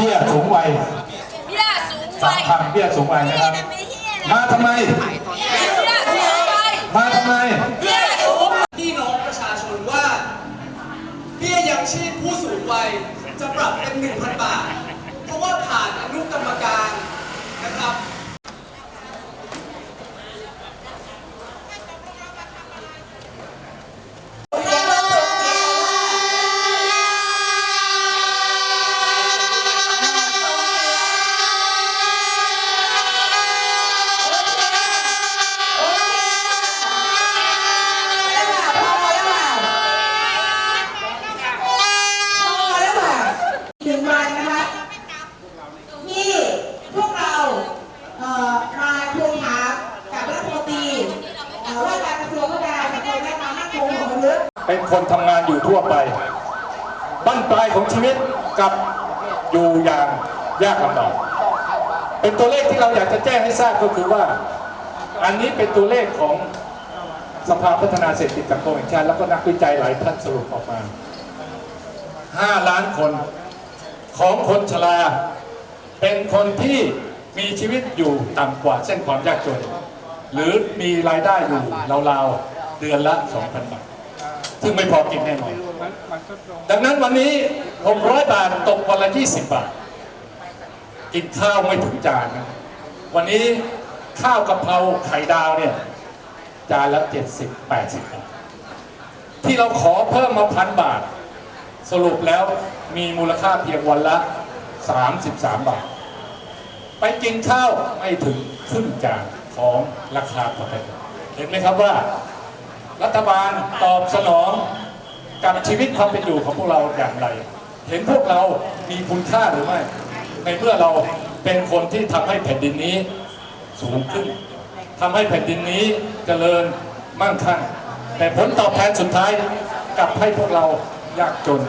บี้ยสูงวัยเบี้ยสูงสาวัมยพันเบี้ยสูงวัยนะครับ มาทำไม เบี้ยสูงวัยมาทำไม เบี้ยสูงพี่น้องประชาชนว่าเบี้ยยังชีพผู้สูงวัยจะปรับเป็น 1,000 บาท เพราะว่าผ่านอนุกรรมการนะครับ ถึงวันนะคะที่พวกเราเอ่อมาทวงถามกับรัฐมนตรีเอ่อว่าการกระทรวงพัฒนาสังคมและความมั่นคงของมนุษย์ เป็นคนทำงานอยู่ทั่วไป บั้นปลายของชีวิตกับอยู่อย่างยากลำบากเป็นตัวเลขที่เราอยากจะแจ้งให้ทราบก็คือว่า อันนี้เป็นตัวเลขของสภาพัฒนาเศรษฐกิจสังคมแห่งชาติแล้วก็นักวิจัยหลายท่านสรุปออกมา 5 ล้านคนของคนชรา เป็นคนที่มีชีวิตอยู่ต่ำกว่าเส้นความยากจน หรือมีรายได้อยู่ราวๆเดือนละ 2,000 บาท ซึ่งไม่พอกินแน่นอน ดังนั้นวันนี้ 600 บาทตกวันละ 20 บาท กินข้าวไม่ถึงจานนะ วันนี้ข้าวกะเพราไข่ดาวเนี่ยจานละ 70 80 บาท ที่เราขอเพิ่มมาพันบาท สรุปแล้วมีมูลค่าเพียงวันละ 33 บาท ไปกินข้าวไม่ถึงครึ่งจานของราคาปกติเห็นไหมครับว่า รัฐบาลตอบสนองกับชีวิตความเป็นอยู่ของพวกเราอย่างไร เห็นพวกเรามีคุณค่าหรือไม่ ในเมื่อเราเป็นคนที่ทำให้แผ่นดินนี้สูงขึ้นทำให้แผ่นดินนี้เจริญมั่งคั่ง แต่ผลตอบแทนสุดท้ายกลับให้พวกเรายากจน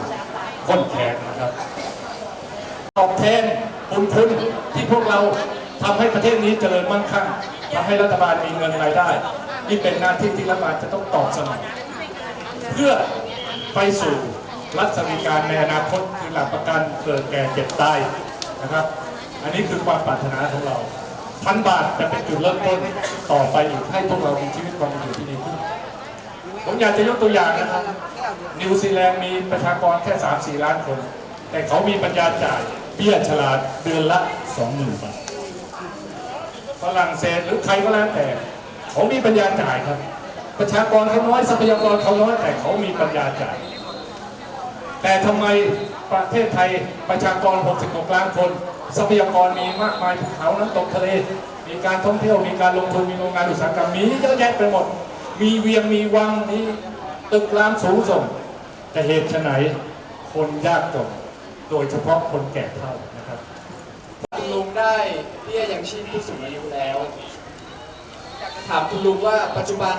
ข้นแค้นนะครับ ตอบแทนบุญคุณที่พวกเราทำให้ประเทศนี้เจริญมั่งคั่งทำให้รัฐบาลมีเงินรายได้ นี่เป็นหน้าที่ที่รัฐบาลจะต้องตอบสนองเพื่อไปสู่รัฐสวัสดิการในอนาคตคือหลักประกันเกิดแก่เจ็บตายนะครับ อันนี้คือความปรารถนาของเราพันบาทจะเป็นจุดเริ่มต้นต่อไปอีกให้พวกเรามีชีวิตความเป็นอยู่ที่ดีขึ้นผมอยากจะยกตัวอย่างนะครับ นิวซีแลนด์มีประชากรแค่ 3-4 ล้านคน แต่เขามีปัญญาจ่ายเบี้ยฉลาดเดือนละ 20,000 บาทฝรั่งเศสหรือใครก็แล้วแต่ เขามีปัญญาจ่ายครับ ประชากรเขาน้อยทรัพยากรเขาน้อยแต่เขามีปัญญาจ่าย แต่ทำไมประเทศไทยประชากร 66 ล้านคน ทรัพยากรมีมากมายภูเขาน้ำตกทะเล มีการท่องเที่ยวมีการลงทุนมีโรงงานอุตสาหกรรมมีเยอะแยะไปหมด มีเวียงมีวังมีตึกรามสูงส่ง แต่เหตุไฉนคนยากจนโดยเฉพาะคนแก่เฒ่านะครับลุงได้เบี้ยยังชีพผู้สูงอายุแล้ว ถามคุณลุงว่าปัจจุบัน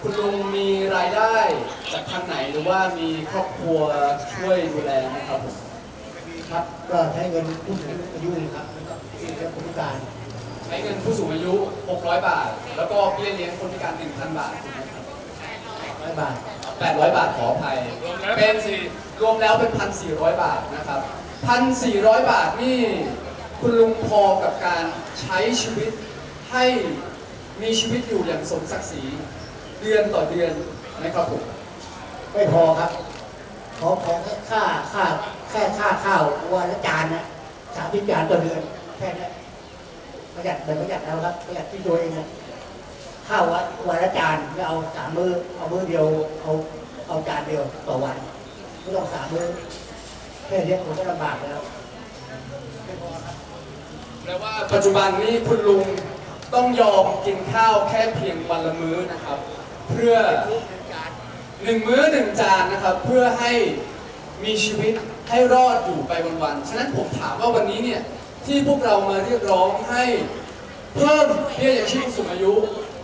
คุณลุงมีรายได้จากทางไหนหรือว่ามีครอบครัวช่วยดูแลไหมครับผมครับก็ใช้เงินผู้สูงอายุนะครับแล้วก็เบี้ยคนพิการใช้เงินผู้สูงอายุ 600 บาท แล้วก็เบี้ยเลี้ยงคนพิการ 1,000 บาทถูกไหมครับร้อยบาท 800 บาทขออภัยเป็นรวมแล้วเป็น 1,400 บาทนะครับ 1,400 บาทนี่คุณลุงพอกับการใช้ชีวิตให้ มีชีวิตอยู่อย่างสมศักดิ์ศรีเดือนต่อเดือนไหมครับผมไม่พอครับ ขอขอแค่ค่าค่าแค่ค่าข้าววันละจานนะสามสิบจานต่อเดือนแค่นั้นประหยัดเป็นประหยัดแล้วครับประหยัดที่ตัวเองนะข้าววันวันละจานไม่เอาสามมือเอามือเดียวเอาเอาจานเดียวต่อวันไม่ต้องสามมือแค่นี้ผมก็ลำบากแล้วแปลว่าปัจจุบันนี้คุณลุง ต้องยอมกินข้าวแค่เพียงวันละมื้อนะครับ เพื่อหนึ่งมื้อหนึ่งจานนะครับ เพื่อให้มีชีวิตให้รอดอยู่ไปวันๆฉะนั้นผมถามว่าวันนี้เนี่ยที่พวกเรามาเรียกร้องให้เพิ่มเบี้ยยังชีพผู้สูงอายุ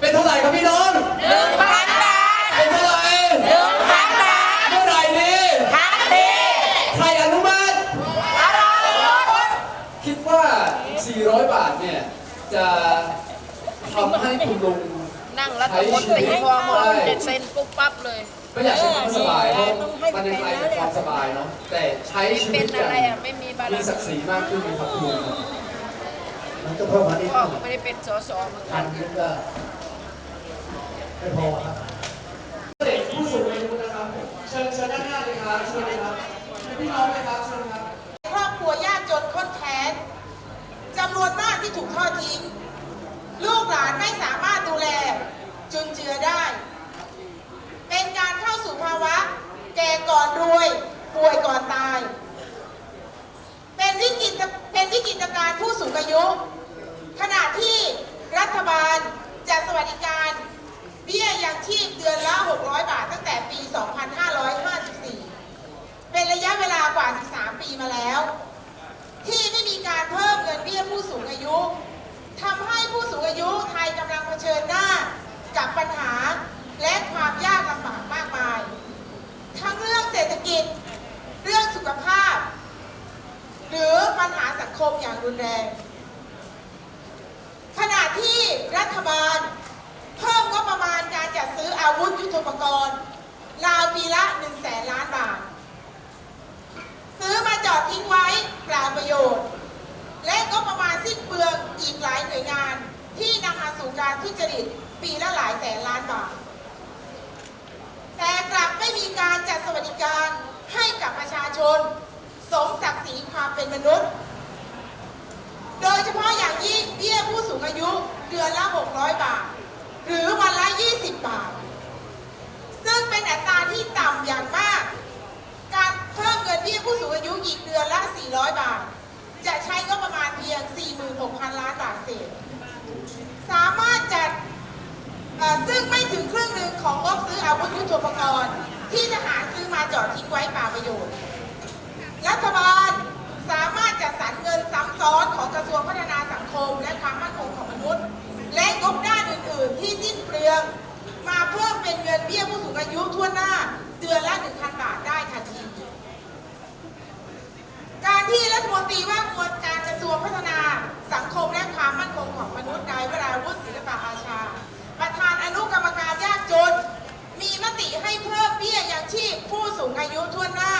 เป็นเท่าไหร่ครับพี่น้องหนึ่งพันบาทเป็นเท่าไหร่หนึ่งพันบาทเมื่อไหร่ดีทันทีใครอนุมัติอะไรคิดว่า 400 บาทเนี่ยจะ ทำให้คุณลุงนั่งแล้วก็มดตีพอหมดเจ็ดเซนปุ๊บปั๊บเลย ไม่อยากใช้คำว่าสบายเพราะมันยังไกลจากความสบายเนาะแต่ใช้ชีวิเป็ตนอย่าอะไรงอะไม่มีบารมีมีศักดิ์ศรีมากขึ้นนะครับคุณลุงครับมันก็เพิ่มมานิดพ่อนึก็งไม่ได้เป็นสสเหมือนพักันนนึงก็ไม่พอครับเด็กผู้สูงอายุนะครับเชิญเชิญด้านหน้าเลยครับเชิญเลยครับเชิญพี่น้องเลยครับเชิญครับ ครอบครัวยากจนค้นแค้นจำนวนมากที่ถูกทอดทิ้ง ลูกหลานไม่สามารถดูแลจุนเจือได้ เป็นการเข้าสู่ภาวะ แก่ก่อนรวย ป่วยก่อนตาย เป็นวิกฤตเป็นวิกฤตการผู้สูงอายุ ขณะที่รัฐบาลจัดสวัสดิการ เบี้ยยังชีพเดือนละ 600 บาทตั้งแต่ปี 2554 เป็นระยะเวลากว่า 13 ปีมาแล้ว ที่ไม่มีการเพิ่มเงินเบี้ยผู้สูงอายุทำให้ผู้สูงอายุไทยกำลังเผชิญหน้ากับ ปัญหา และความยากลำบากมากมาย ทั้งเรื่องเศรษฐกิจ เรื่องสุขภาพ หรือปัญหาสังคมอย่างรุนแรง ขณะที่รัฐบาลเพิ่มงบประมาณการจัดซื้ออาวุธยุทโธปกรณ์ราวปีละ1แสนล้านบาท ซื้อมาจอดทิ้งไว้เปล่าประโยชน์ และก็ประมาณสิ้นเปลืองอีกหลายหน่วยงาน ที่นำมาสู่การทุจริต ปีละหลายแสนล้านบาท แต่กลับไม่มีการจัดสวัสดิการให้กับประชาชน สมศักดิ์ศรีความเป็นมนุษย์ โดยเฉพาะอย่างยิ่งเบี้ยผู้สูงอายุเดือนละ 600 บาท หรือวันละ 20 บาท ซึ่งเป็นอัตราที่ต่ำอย่างมาก การเพิ่มเงินเบี้ยผู้สูงอายุอีกเดือนละ 400 บาท จะใช้ก็ประมาณเพียง 46,000 ล้านบาทเศษ สามารถจัดเอ่อซึ่งไม่ถึงครึ่งหนึ่งของงบซื้อ อุปกรณ์ ที่ทหารซื้อมาจอดทิ้งไว้เปล่าประโยชน์ รัฐบาลสามารถจัดสรรเงินซ้ำซ้อนของกระทรวงพัฒนาสังคมและความนุษย์ และงบด้านอื่น ๆ ที่สิ้นเปลือง มาเพิ่มเป็นเงินเบี้ยผู้สูงอายุทั่วหน้า เดือนละ 1,000 บาทได้ทันที การที่รัฐมนตรีว่าการกระทรวงพัฒนาสังคมและความมั่นคงของมนุษย์นายวราวุฒิศิลปะอาชา ประธานอนุกรรมการยากจน มีมติให้เพิ่มเบี้ยยังชีพผู้ สูงอายุทั่วหน้า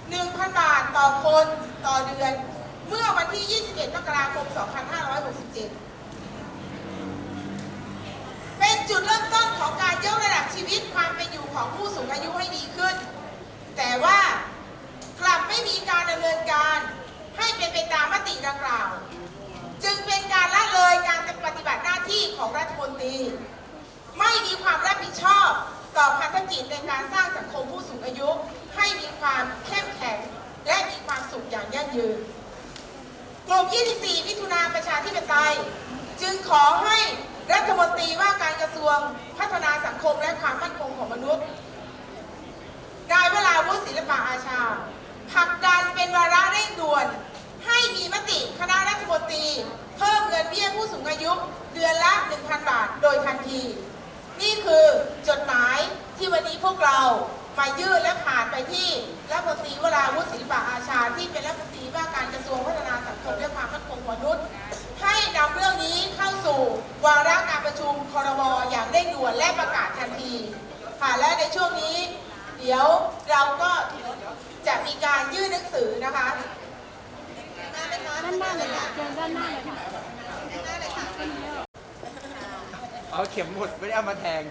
1,000 บาทต่อคนต่อเดือน เมื่อวันที่ 21 มกราคม 2567 เป็นจุดเริ่มต้นของการยกระดับชีวิตความเป็นอยู่ของผู้สูงอายุให้ดีขึ้น แต่ว่ากลับไม่มีการดำเนินการให้เป็นไปตามมติดังกล่าว จึงเป็นการละเลยการปฏิบัติหน้าที่ของรัฐมนตรี ไม่มีความรับผิดชอบ ต่อพันธกิจในการสร้างสังคมผู้สูงอายุ ให้มีความเข้มแข็ง และมีความสุขอย่างยั่งยืน กลุ่ม 24 มิถุนาประชาธิปไตย จึงขอให้รัฐมนตรีว่าการกระทรวงพัฒนาสังคมและความมั่นคงของมนุษย์นายวราวุฒิศิลปะอาชาผลักดันเป็นวาระเร่งด่วน ให้มีมติคณะรัฐมนตรี เพิ่มเงินเบี้ยผู้สูงอายุ เดือนละ 1,000 บาท โดยทันที นี่คือจดหมายที่วันนี้พวกเรามายื่นและผ่านไปที่รัฐมนตรีวราวุฒิศิลปะอาชาที่เป็นรัฐมนตรีว่าการกระทรวงพัฒนาสังคมและความมั่นคงของมนุษย์ ให้นำเรื่องนี้เข้าสู่วาระการประชุมครมอย่างเร่งด่วนและประกาศทันทีค่ะและในช่วงนี้ เดี๋ยวเราก็จะมีการยื่นหนังสือนะคะด้านหน้าเลยค่ะด้านหน้าเลยค่ะด้านหน้าเลยค่ะ เอาเข็มหมดไม่ได้เอามาแทง